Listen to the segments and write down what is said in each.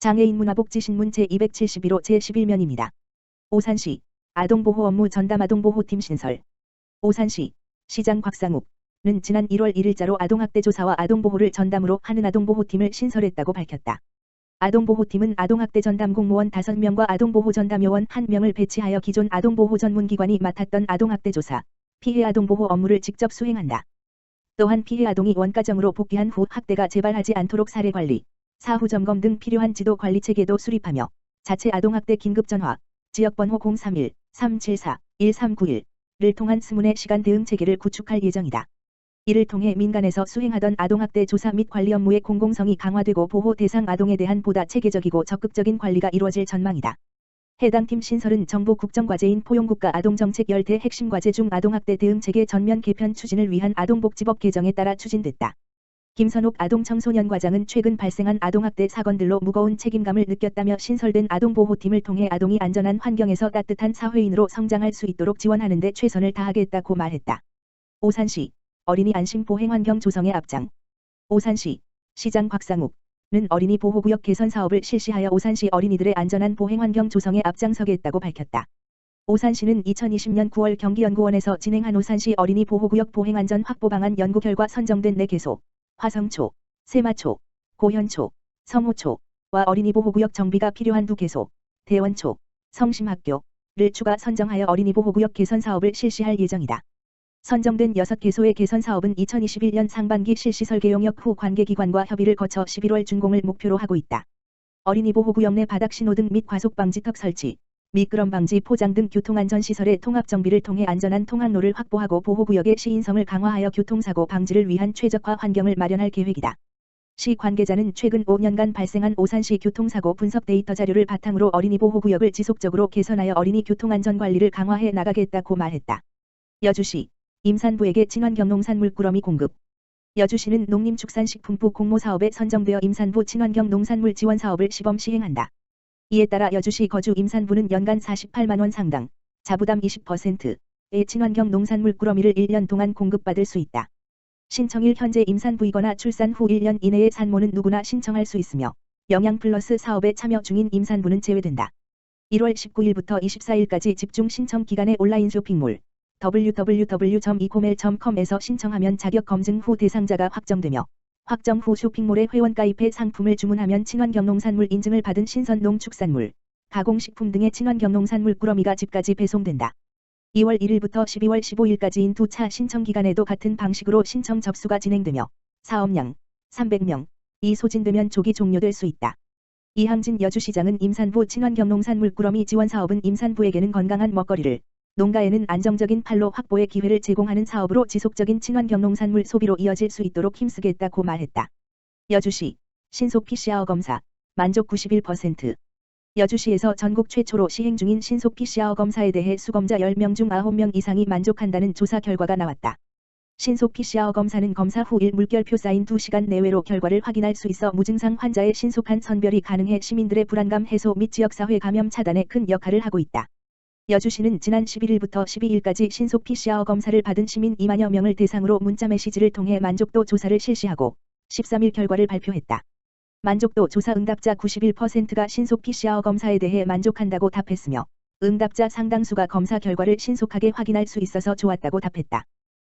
장애인 문화복지신문 제271호 제11면입니다. 오산시 아동보호 업무 전담 아동보호팀 신설 오산시 시장 곽상욱는 지난 1월 1일자로 아동학대 조사와 아동보호를 전담으로 하는 아동보호팀을 신설했다고 밝혔다. 아동보호팀은 아동학대 전담 공무원 5명과 아동보호 전담 요원 1명을 배치하여 기존 아동보호 전문기관이 맡았던 아동학대 조사, 피해 아동보호 업무를 직접 수행한다. 또한 피해 아동이 원가정으로 복귀한 후 학대가 재발하지 않도록 사례 관리, 사후 점검 등 필요한 지도 관리 체계도 수립하며 자체 아동학대 긴급전화, 지역번호 031-374-1391를 통한 스문의 시간 대응 체계를 구축할 예정이다. 이를 통해 민간에서 수행하던 아동학대 조사 및 관리 업무의 공공성이 강화되고 보호 대상 아동에 대한 보다 체계적이고 적극적인 관리가 이루어질 전망이다. 해당 팀 신설은 정부 국정과제인 포용국가 아동정책 열대 핵심 과제 중 아동학대 대응 체계 전면 개편 추진을 위한 아동복지법 개정에 따라 추진됐다. 김선옥 아동청소년과장은 최근 발생한 아동학대 사건들로 무거운 책임감을 느꼈다며 신설된 아동보호팀을 통해 아동이 안전한 환경에서 따뜻한 사회인으로 성장할 수 있도록 지원하는 데 최선을 다하겠다고 말했다. 오산시 어린이 안심 보행 환경 조성의 앞장 오산시 시장 곽상욱 는 어린이 보호구역 개선 사업을 실시하여 오산시 어린이들의 안전한 보행 환경 조성에 앞장서겠다고 밝혔다. 오산시는 2020년 9월 경기연구원에서 진행한 오산시 어린이 보호구역 보행안전 확보 방안 연구 결과 선정된 4개소, 화성초, 세마초, 고현초, 성호초와 어린이 보호구역 정비가 필요한 2개소, 대원초, 성심학교를 추가 선정하여 어린이 보호구역 개선 사업을 실시할 예정이다. 선정된 6개소의 개선 사업은 2021년 상반기 실시 설계 용역 후 관계기관과 협의를 거쳐 11월 준공을 목표로 하고 있다. 어린이 보호구역 내 바닥 신호등 및 과속 방지턱 설치, 미끄럼 방지 포장 등 교통안전시설의 통합 정비를 통해 안전한 통학로를 확보하고 보호구역의 시인성을 강화하여 교통사고 방지를 위한 최적화 환경을 마련할 계획이다. 시 관계자는 최근 5년간 발생한 오산시 교통사고 분석 데이터 자료를 바탕으로 어린이 보호구역을 지속적으로 개선하여 어린이 교통안전관리를 강화해 나가겠다고 말했다. 여주시 임산부에게 친환경 농산 물 꾸러미 공급. 여주시는 농림축산식품부 공모사업에 선정되어 임산부 친환경 농산물 지원 사업을 시범 시행한다. 이에 따라 여주시 거주 임산부는 연간 48만원 상당, 자부담 20%의 친환경 농산물 꾸러미를 1년 동안 공급받을 수 있다. 신청일 현재 임산부이거나 출산 후 1년 이내의 산모는 누구나 신청할 수 있으며 영양 플러스 사업에 참여 중인 임산부는 제외된다. 1월 19일부터 24일까지 집중 신청 기간에 온라인 쇼핑몰 www.ecomel.com에서 신청하면 자격 검증 후 대상자가 확정되며 확정 후 쇼핑몰에 회원 가입해 상품을 주문하면 친환경 농산물 인증을 받은 신선 농축산물, 가공식품 등의 친환경 농산물 꾸러미가 집까지 배송된다. 2월 1일부터 12월 15일까지인 두 차 신청 기간에도 같은 방식으로 신청 접수가 진행되며 사업량 300명 이 소진되면 조기 종료될 수 있다. 이항진 여주시장은 임산부 친환경 농산물 꾸러미 지원 사업은 임산부에게는 건강한 먹거리를 농가에는 안정적인 판로 확보의 기회를 제공하는 사업으로 지속적인 친환경 농산물 소비로 이어질 수 있도록 힘쓰겠다고 말했다. 여주시 신속 PCR 검사 만족 91% 여주시에서 전국 최초로 시행 중인 신속 PCR 검사에 대해 수검자 10명 중 9명 이상이 만족한다는 조사 결과가 나왔다. 신속 PCR 검사는 검사 후 1 물결표 쌓인 2시간 내외로 결과를 확인할 수 있어 무증상 환자의 신속한 선별이 가능해 시민들의 불안감 해소 및 지역사회 감염 차단에 큰 역할을 하고 있다. 여주시는 지난 11일부터 12일까지 신속 PCR 검사를 받은 시민 2만여 명을 대상으로 문자 메시지를 통해 만족도 조사를 실시하고 13일 결과를 발표했다. 만족도 조사 응답자 91%가 신속 PCR 검사에 대해 만족한다고 답했으며 응답자 상당수가 검사 결과를 신속하게 확인할 수 있어서 좋았다고 답했다.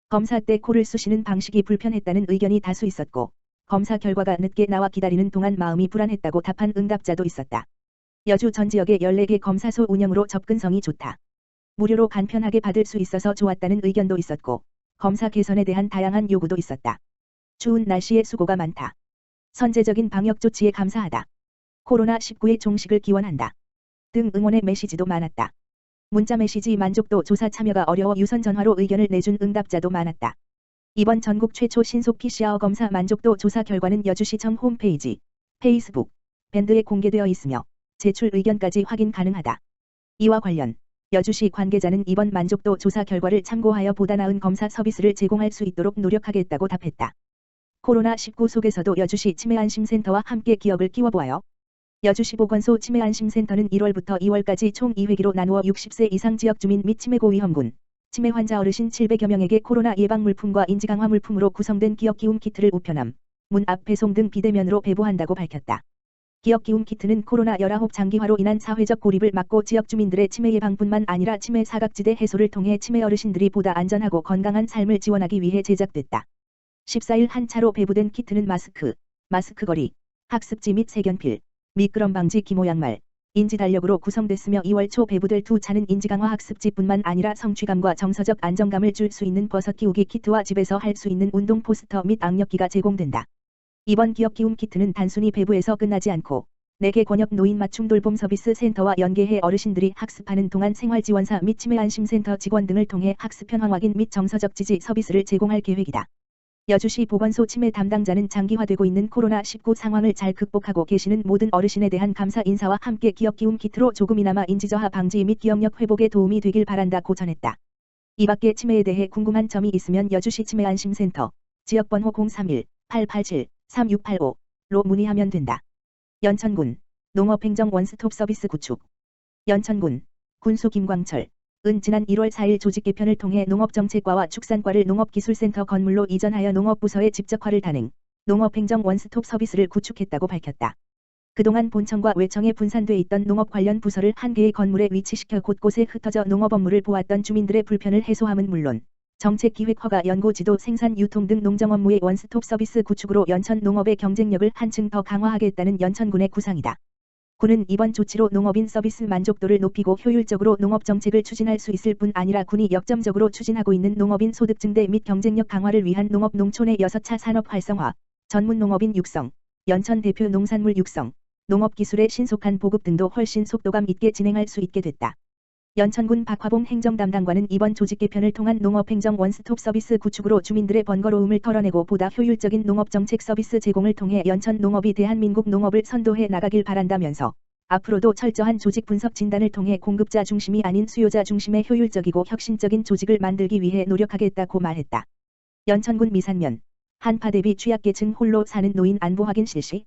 검사 때 코를 쑤시는 방식이 불편했다는 의견이 다수 있었고 검사 결과가 늦게 나와 기다리는 동안 마음이 불안했다고 답한 응답자도 있었다. 여주 전 지역의 14개 검사소 운영으로 접근성이 좋다. 무료로 간편하게 받을 수 있어서 좋았다는 의견도 있었고 검사 개선에 대한 다양한 요구도 있었다. 추운 날씨에 수고가 많다. 선제적인 방역 조치에 감사하다. 코로나19의 종식을 기원한다. 등 응원의 메시지도 많았다. 문자 메시지 만족도 조사 참여가 어려워 유선 전화로 의견을 내준 응답자도 많았다. 이번 전국 최초 신속 PCR 검사 만족도 조사 결과는 여주시청 홈페이지, 페이스북, 밴드에 공개되어 있으며 제출 의견까지 확인 가능하다. 이와 관련 여주시 관계자는 이번 만족도 조사 결과를 참고하여 보다 나은 검사 서비스를 제공할 수 있도록 노력하겠다고 답했다. 코로나19 속에서도 여주시 치매안심센터와 함께 기업을 끼워보아요. 여주시 보건소 치매안심센터는 1월부터 2월까지 총 2회기로 나누어 60세 이상 지역 주민 및 치매고 위험군, 치매 환자 어르신 700여 명에게 코로나 예방 물품과 인지 강화 물품으로 구성된 기업 기움 키트를 우편함, 문 앞 배송 등 비대면으로 배부한다고 밝혔다. 기업 기움 키트는 코로나 19 장기화로 인한 사회적 고립을 막고 지역 주민들의 치매 예방뿐만 아니라 치매 사각지대 해소를 통해 치매 어르신들이 보다 안전하고 건강한 삶을 지원하기 위해 제작됐다. 14일 한 차로 배부된 키트는 마스크, 마스크 거리, 학습지 및 세견필, 미끄럼 방지 기모 양말, 인지 달력으로 구성됐으며 2월 초 배부될 두 차는 인지 강화 학습지뿐만 아니라 성취감과 정서적 안정감을 줄 수 있는 버섯 키우기 키트와 집에서 할 수 있는 운동 포스터 및 악력기가 제공된다. 이번 기업 기움 키트는 단순히 배부에서 끝나지 않고 4개 권역 노인 맞춤 돌봄 서비스 센터와 연계해 어르신들이 학습하는 동안 생활지원사 및 치매 안심센터 직원 등을 통해 학습 현황 확인 및 정서적 지지 서비스를 제공할 계획이다. 여주시 보건소 치매 담당자는 장기화되고 있는 코로나19 상황을 잘 극복하고 계시는 모든 어르신에 대한 감사 인사와 함께 기업 기움 키트로 조금이나마 인지저하 방지 및 기억력 회복에 도움이 되길 바란다고 전했다. 이 밖에 치매에 대해 궁금한 점이 있으면 여주시 치매안심센터 지역번호 031-887-3685로 문의하면 된다. 연천군 농업행정 원스톱 서비스 구축 연천군 군수 김광철 은 지난 1월 4일 조직 개편을 통해 농업정책과와 축산과를 농업기술센터 건물로 이전하여 농업부서의 직접화를 단행, 농업행정 원스톱 서비스를 구축했다고 밝혔다. 그동안 본청과 외청에 분산돼 있던 농업 관련 부서를 한 개의 건물에 위치시켜 곳곳에 흩어져 농업 업무를 보았던 주민들의 불편을 해소함은 물론 정책 기획 허가 연구 지도 생산 유통 등 농정 업무의 원스톱 서비스 구축으로 연천 농업의 경쟁력을 한층 더 강화하겠다는 연천군의 구상이다. 군은 이번 조치로 농업인 서비스 만족도를 높이고 효율적으로 농업 정책을 추진할 수 있을 뿐 아니라 군이 역점적으로 추진하고 있는 농업인 소득 증대 및 경쟁력 강화를 위한 농업 농촌의 6차 산업 활성화, 전문 농업인 육성, 연천 대표 농산물 육성, 농업 기술의 신속한 보급 등도 훨씬 속도감 있게 진행할 수 있게 됐다. 연천군 박화봉 행정담당관은 이번 조직 개편을 통한 농업행정 원스톱 서비스 구축으로 주민들의 번거로움을 털어내고 보다 효율적인 농업정책 서비스 제공을 통해 연천 농업이 대한민국 농업을 선도해 나가길 바란다면서 앞으로도 철저한 조직 분석 진단을 통해 공급자 중심이 아닌 수요자 중심의 효율적이고 혁신적인 조직을 만들기 위해 노력하겠다고 말했다. 연천군 미산면 한파 대비 취약계층 홀로 사는 노인 안보 확인 실시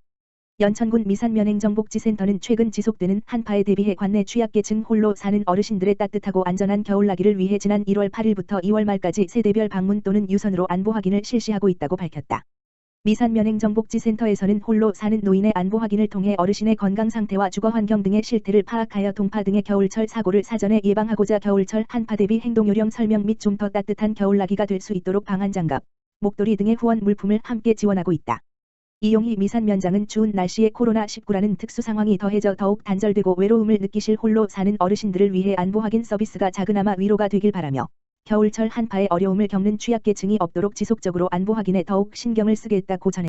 연천군 미산면행정복지센터는 최근 지속되는 한파에 대비해 관내 취약계층 홀로 사는 어르신들의 따뜻하고 안전한 겨울나기를 위해 지난 1월 8일부터 2월 말까지 세대별 방문 또는 유선으로 안보 확인을 실시하고 있다고 밝혔다. 미산면행정복지센터에서는 홀로 사는 노인의 안보 확인을 통해 어르신의 건강 상태와 주거 환경 등의 실태를 파악하여 동파 등의 겨울철 사고를 사전에 예방하고자 겨울철 한파 대비 행동 요령 설명 및 좀 더 따뜻한 겨울나기가 될 수 있도록 방한 장갑, 목도리 등의 후원 물품을 함께 지원하고 있다. 이용희 미산면장은 추운 날씨에 코로나19라는 특수 상황이 더해져 더욱 단절되고 외로움을 느끼실 홀로 사는 어르신들을 위해 안보 확인 서비스가 작은아마 위로가 되길 바라며 겨울철 한파에 어려움을 겪는 취약계층이 없도록 지속적으로 안보 확인에 더욱 신경을 쓰겠다고 전했다.